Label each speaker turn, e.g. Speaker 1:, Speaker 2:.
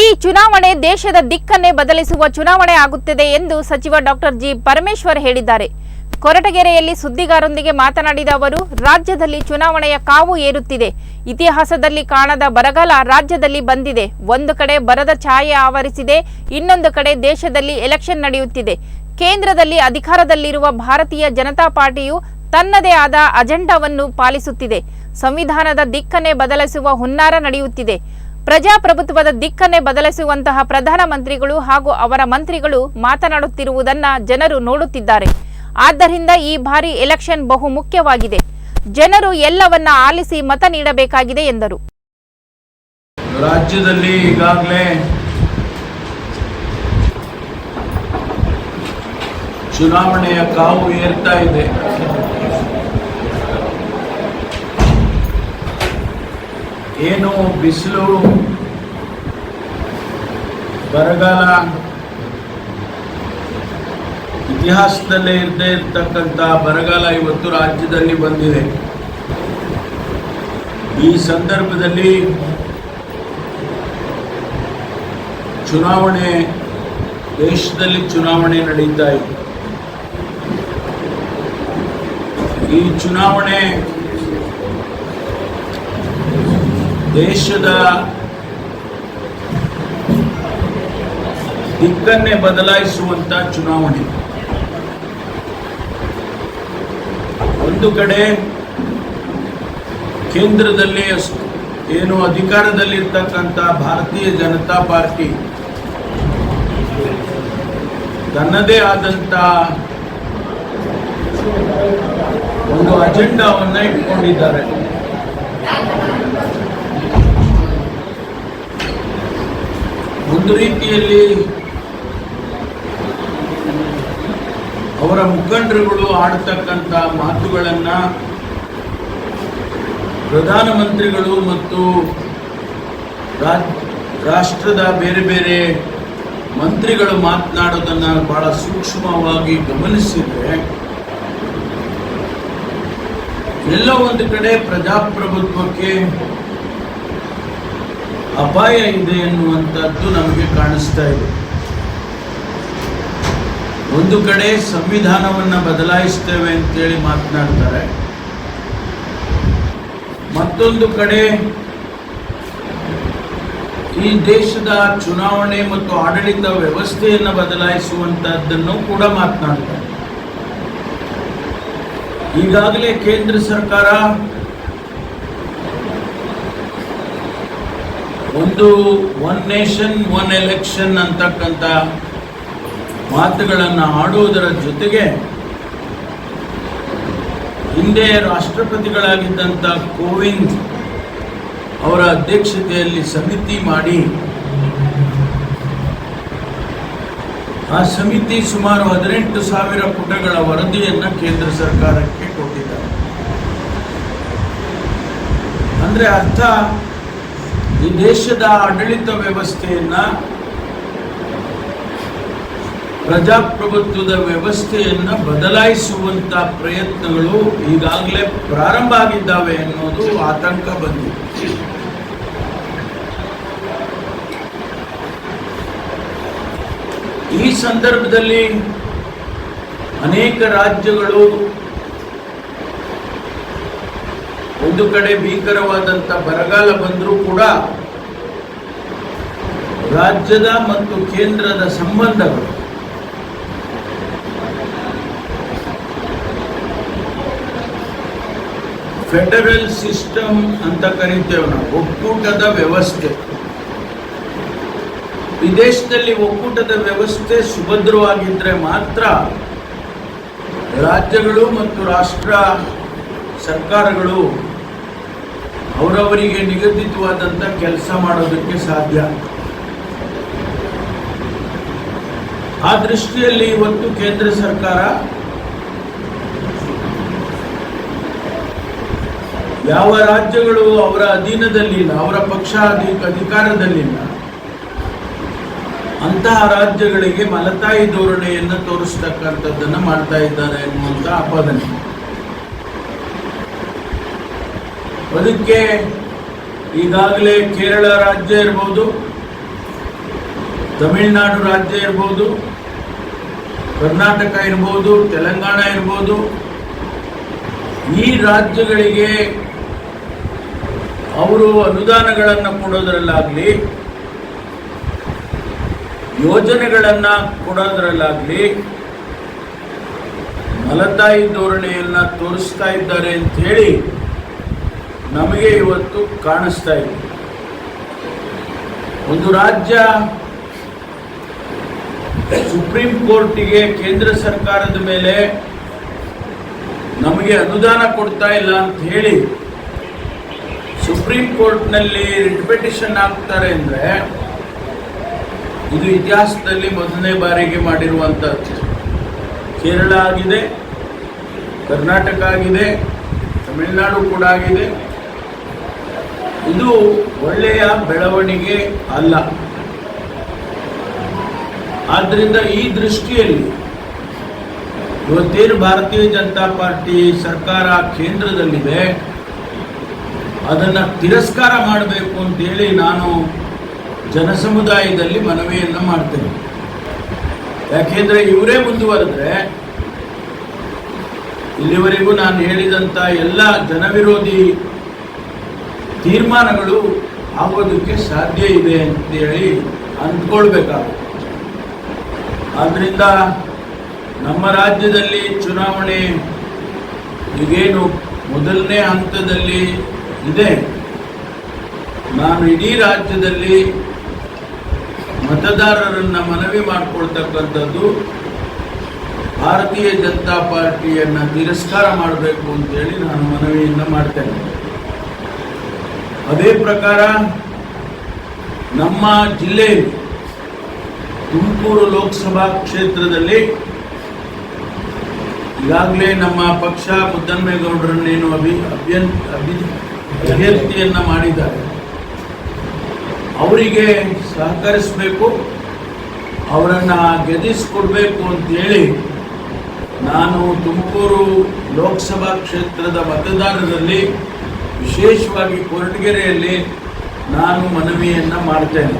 Speaker 1: ಈ ಚುನಾವಣೆ ದೇಶದ ದಿಕ್ಕನ್ನೇ ಬದಲಿಸುವ ಚುನಾವಣೆ ಆಗುತ್ತಿದೆ ಎಂದು ಸಚಿವ ಡಾಕ್ಟರ್ ಜಿ ಪರಮೇಶ್ವರ್ ಹೇಳಿದ್ದಾರೆ. ಕೊರಟಗೆರೆಯಲ್ಲಿ ಸುದ್ದಿಗಾರರೊಂದಿಗೆ ಮಾತನಾಡಿದ ಅವರು, ರಾಜ್ಯದಲ್ಲಿ ಚುನಾವಣೆಯ ಕಾವು ಏರುತ್ತಿದೆ. ಇತಿಹಾಸದಲ್ಲಿ ಕಾಣದ ಬರಗಾಲ ರಾಜ್ಯದಲ್ಲಿ ಬಂದಿದೆ. ಒಂದು ಕಡೆ ಬರದ ಛಾಯೆ ಆವರಿಸಿದೆ, ಇನ್ನೊಂದು ಕಡೆ ದೇಶದಲ್ಲಿ ಎಲೆಕ್ಷನ್ ನಡೆಯುತ್ತಿದೆ. ಕೇಂದ್ರದಲ್ಲಿ ಅಧಿಕಾರದಲ್ಲಿರುವ ಭಾರತೀಯ ಜನತಾ ಪಾರ್ಟಿಯು ತನ್ನದೇ ಆದ ಅಜೆಂಡಾವನ್ನು ಪಾಲಿಸುತ್ತಿದೆ. ಸಂವಿಧಾನದ ದಿಕ್ಕನ್ನೇ ಬದಲಿಸುವ ಹುನ್ನಾರ ನಡೆಯುತ್ತಿದೆ. ಪ್ರಜಾಪ್ರಭುತ್ವದ ದಿಕ್ಕನ್ನೇ ಬದಲಿಸುವಂತಹ ಪ್ರಧಾನಮಂತ್ರಿಗಳು ಹಾಗೂ ಅವರ ಮಂತ್ರಿಗಳು ಮಾತನಾಡುತ್ತಿರುವುದನ್ನ ಜನರು ನೋಡುತ್ತಿದ್ದಾರೆ. ಆದ್ದರಿಂದ ಈ ಬಾರಿ ಎಲೆಕ್ಷನ್ ಬಹು ಮುಖ್ಯವಾಗಿದೆ. ಜನರು ಎಲ್ಲವನ್ನ ಆಲಿಸಿ ಮತ ನೀಡಬೇಕಾಗಿದೆ ಎಂದರು.
Speaker 2: ರಾಜ್ಯದಲ್ಲಿ ಈಗಾಗಲೇ ಚುನಾವಣೆಯ ಕಾವು ಏರ್ತಾ ಇದೆ. ಏನು ಬಿಸಿಲು, ಬರಗಾಲ. ಇತಿಹಾಸದಲ್ಲೇ ಇರದೇ ಇರ್ತಕ್ಕಂಥ ಬರಗಾಲ ಇವತ್ತು ರಾಜ್ಯದಲ್ಲಿ ಬಂದಿದೆ. ಈ ಸಂದರ್ಭದಲ್ಲಿ ಚುನಾವಣೆ, ದೇಶದಲ್ಲಿ ಚುನಾವಣೆ ನಡೀತಾ ಇದೆ. ಈ ಚುನಾವಣೆ ದೇಶದ ದಿಕ್ಕನ್ನೇ ಬದಲಾಯಿಸುವಂತ ಚುನಾವಣೆ. ಒಂದು ಕಡೆ ಕೇಂದ್ರದಲ್ಲಿ ಏನು ಅಧಿಕಾರದಲ್ಲಿರ್ತಕ್ಕಂಥ ಭಾರತೀಯ ಜನತಾ ಪಾರ್ಟಿ ತನ್ನದೇ ಆದಂತ ಒಂದು ಅಜೆಂಡಾವನ್ನ ಇಟ್ಕೊಂಡಿದ್ದಾರೆ. ಒಂದು ರೀತಿಯಲ್ಲಿ ಅವರ ಮುಖಂಡರುಗಳು ಆಡ್ತಕ್ಕಂಥ ಮಾತುಗಳನ್ನು ಪ್ರಧಾನಮಂತ್ರಿಗಳು ಮತ್ತು ರಾಷ್ಟ್ರದ ಬೇರೆ ಬೇರೆ ಮಂತ್ರಿಗಳು ಮಾತನಾಡೋದನ್ನು ಬಹಳ ಸೂಕ್ಷ್ಮವಾಗಿ ಗಮನಿಸಿದರೆ, ಎಲ್ಲ ಒಂದು ಕಡೆ ಪ್ರಜಾಪ್ರಭುತ್ವಕ್ಕೆ ಅಪಾಯ ಇದೆ ಎನ್ನುವಂಥದ್ದು ನಮಗೆ ಕಾಣಿಸ್ತಾ ಇದೆ. ಒಂದು ಕಡೆ ಸಂವಿಧಾನವನ್ನು ಬದಲಾಯಿಸ್ತೇವೆ ಅಂತೇಳಿ ಮಾತನಾಡ್ತಾರೆ. ಮತ್ತೊಂದು ಕಡೆ ಈ ದೇಶದ ಚುನಾವಣೆ ಮತ್ತು ಆಡಳಿತ ವ್ಯವಸ್ಥೆಯನ್ನು ಬದಲಾಯಿಸುವಂತಹದ್ದನ್ನು ಕೂಡ ಮಾತನಾಡ್ತಾರೆ. ಈಗಾಗಲೇ ಕೇಂದ್ರ ಸರ್ಕಾರ ಒಂದು ಒನ್ ನೇಷನ್ ಒನ್ ಎಲೆಕ್ಷನ್ ಅಂತಕ್ಕಂಥ ಮಾತುಗಳನ್ನು ಆಡುವುದರ ಜೊತೆಗೆ ಹಿಂದೆ ರಾಷ್ಟ್ರಪತಿಗಳಾಗಿದ್ದಂಥ ಕೋವಿಂದ್ ಅವರ ಅಧ್ಯಕ್ಷತೆಯಲ್ಲಿ ಸಮಿತಿ ಮಾಡಿ ಆ ಸಮಿತಿ ಸುಮಾರು ಹದಿನೆಂಟು ಸಾವಿರ ಪುಟಗಳ ವರದಿಯನ್ನು ಕೇಂದ್ರ ಸರ್ಕಾರಕ್ಕೆ ಕೊಟ್ಟಿದ್ದಾರೆ. ಅಂದರೆ ಅರ್ಥ ಈ ದೇಶದ ಆಡಳಿತ ವ್ಯವಸ್ಥೆಯನ್ನ ಪ್ರಜಾಪ್ರಭುತ್ವದ ವ್ಯವಸ್ಥೆಯನ್ನ ಬದಲಾಯಿಸುವಂತ ಪ್ರಯತ್ನಗಳು ಈಗಾಗಲೇ ಪ್ರಾರಂಭ ಆಗಿದ್ದಾವೆ ಅನ್ನೋದು ಆತಂಕ ಬಂದಿದೆ. ಈ ಸಂದರ್ಭದಲ್ಲಿ ಅನೇಕ ರಾಜ್ಯಗಳು ಒಂದು ಕಡೆ ಭೀಕರವಾದಂತ ಬರಗಾಲ ಬಂದರೂ ಕೂಡ ರಾಜ್ಯದ ಮತ್ತು ಕೇಂದ್ರದ ಸಂಬಂಧಗಳು ಫೆಡರಲ್ ಸಿಸ್ಟಮ್ ಅಂತ ಕರಿತೇವೆ ನಾವು, ಒಕ್ಕೂಟದ ವ್ಯವಸ್ಥೆ. ವಿದೇಶದಲ್ಲಿ ಒಕ್ಕೂಟದ ವ್ಯವಸ್ಥೆ ಸುಭದ್ರವಾಗಿದ್ದರೆ ಮಾತ್ರ ರಾಜ್ಯಗಳು ಮತ್ತು ರಾಷ್ಟ್ರ ಸರ್ಕಾರಗಳು ಅವರವರಿಗೆ ನಿಗದಿತವಾದಂಥ ಕೆಲಸ ಮಾಡೋದಕ್ಕೆ ಸಾಧ್ಯ. ಆ ದೃಷ್ಟಿಯಲ್ಲಿ ಇವತ್ತು ಕೇಂದ್ರ ಸರ್ಕಾರ ಯಾವ ರಾಜ್ಯಗಳು ಅವರ ಅಧೀನದಲ್ಲಿಲ್ಲ, ಅವರ ಪಕ್ಷ ಅಧಿಕಾರದಲ್ಲಿ ಅಧಿಕಾರದಲ್ಲಿಲ್ಲ, ಅಂತಹ ರಾಜ್ಯಗಳಿಗೆ ಮಲತಾಯಿ ಧೋರಣೆಯನ್ನು ತೋರಿಸ್ತಕ್ಕಂಥದ್ದನ್ನು ಮಾಡ್ತಾ ಇದ್ದಾರೆ ಎನ್ನುವಂತ ಆಪಾದನೆ. ಅದಕ್ಕೆ ಈಗಾಗಲೇ ಕೇರಳ ರಾಜ್ಯ ಇರ್ಬೋದು, ತಮಿಳುನಾಡು ರಾಜ್ಯ ಇರ್ಬೋದು, ಕರ್ನಾಟಕ ಇರ್ಬೋದು, ತೆಲಂಗಾಣ ಇರ್ಬೋದು, ಈ ರಾಜ್ಯಗಳಿಗೆ ಅವರು ಅನುದಾನಗಳನ್ನು ಕೊಡೋದರಲ್ಲಾಗಲಿ, ಯೋಜನೆಗಳನ್ನು ಕೊಡೋದರಲ್ಲಾಗಲಿ, ಮಲತಾಯಿ ಧೋರಣೆಯನ್ನು ತೋರಿಸ್ತಾ ಇದ್ದಾರೆ ಅಂತ ನಮಗೆ ಇವತ್ತು ಕಾಣಿಸ್ತಾ ಇದೆ. ಒಂದು ರಾಜ್ಯ ಸುಪ್ರೀಂ ಕೋರ್ಟಿಗೆ ಕೇಂದ್ರ ಸರ್ಕಾರದ ಮೇಲೆ ನಮಗೆ ಅನುದಾನ ಕೊಡ್ತಾ ಇಲ್ಲ ಅಂತ ಹೇಳಿ ಸುಪ್ರೀಂ ಕೋರ್ಟ್ನಲ್ಲಿ ರಿಟ್ ಆಗ್ತಾರೆ ಅಂದರೆ ಇದು ಇತಿಹಾಸದಲ್ಲಿ ಮೊದಲನೇ ಬಾರಿಗೆ ಮಾಡಿರುವಂಥದ್ದು ಕೇರಳ ಆಗಿದೆ, ಕರ್ನಾಟಕ ಆಗಿದೆ, ತಮಿಳುನಾಡು ಕೂಡ ಆಗಿದೆ. ಇದು ಒಳ್ಳೆಯ ಬೆಳವಣಿಗೆ ಅಲ್ಲ. ಆದ್ದರಿಂದ ಈ ದೃಷ್ಟಿಯಲ್ಲಿ ಇವತ್ತೇನು ಭಾರತೀಯ ಜನತಾ ಪಾರ್ಟಿ ಸರ್ಕಾರ ಕೇಂದ್ರದಲ್ಲಿದೆ, ಅದನ್ನು ತಿರಸ್ಕಾರ ಮಾಡಬೇಕು ಅಂತೇಳಿ ನಾನು ಜನಸಮುದಾಯದಲ್ಲಿ ಮನವಿಯನ್ನು ಮಾಡ್ತೇನೆ. ಯಾಕೆಂದ್ರೆ ಇವರೇ ಮುಂದುವರೆದ್ರೆ ಇಲ್ಲಿವರೆಗೂ ನಾನು ಹೇಳಿದಂಥ ಎಲ್ಲ ಜನವಿರೋಧಿ ತೀರ್ಮಾನಗಳು ಆಗೋದಕ್ಕೆ ಸಾಧ್ಯ ಇದೆ ಅಂತೇಳಿ ಅಂದ್ಕೊಳ್ಬೇಕಾಗುತ್ತೆ. ಆದ್ದರಿಂದ ನಮ್ಮ ರಾಜ್ಯದಲ್ಲಿ ಚುನಾವಣೆ ಈಗೇನು ಮೊದಲನೇ ಹಂತದಲ್ಲಿ ಇದೆ. ನಾನು ಇಡೀ ರಾಜ್ಯದಲ್ಲಿ ಮತದಾರರನ್ನು ಮನವಿ ಮಾಡಿಕೊಳ್ತಕ್ಕಂಥದ್ದು ಭಾರತೀಯ ಜನತಾ ಪಾರ್ಟಿಯನ್ನು ತಿರಸ್ಕಾರ ಮಾಡಬೇಕು ಅಂತೇಳಿ ನಾನು ಮನವಿಯನ್ನು ಮಾಡ್ತೇನೆ. ಅದೇ ಪ್ರಕಾರ ನಮ್ಮ ಜಿಲ್ಲೆಯಲ್ಲಿ ತುಮಕೂರು ಲೋಕಸಭಾ ಕ್ಷೇತ್ರದಲ್ಲಿ ಈಗಾಗಲೇ ನಮ್ಮ ಪಕ್ಷ ಮುದ್ದನ್ಮೇಗೌಡರನ್ನೇನು ಅಭಿ ಅಭ್ಯನ್ ಅಭಿ ಅಭ್ಯರ್ಥಿಯನ್ನು ಮಾಡಿದ್ದಾರೆ. ಅವರಿಗೆ ಸಹಕರಿಸಬೇಕು, ಅವರನ್ನು ಗೆಲ್ಲಿಸ್ಕೊಡ್ಬೇಕು ಅಂತೇಳಿ ನಾನು ತುಮಕೂರು ಲೋಕಸಭಾ ಕ್ಷೇತ್ರದ ಮತದಾರರಲ್ಲಿ ವಿಶೇಷವಾಗಿ ಕೊರಟಗೆರೆಯಲ್ಲಿ ನಾನು ಮನವಿಯನ್ನು ಮಾಡ್ತೇನೆ.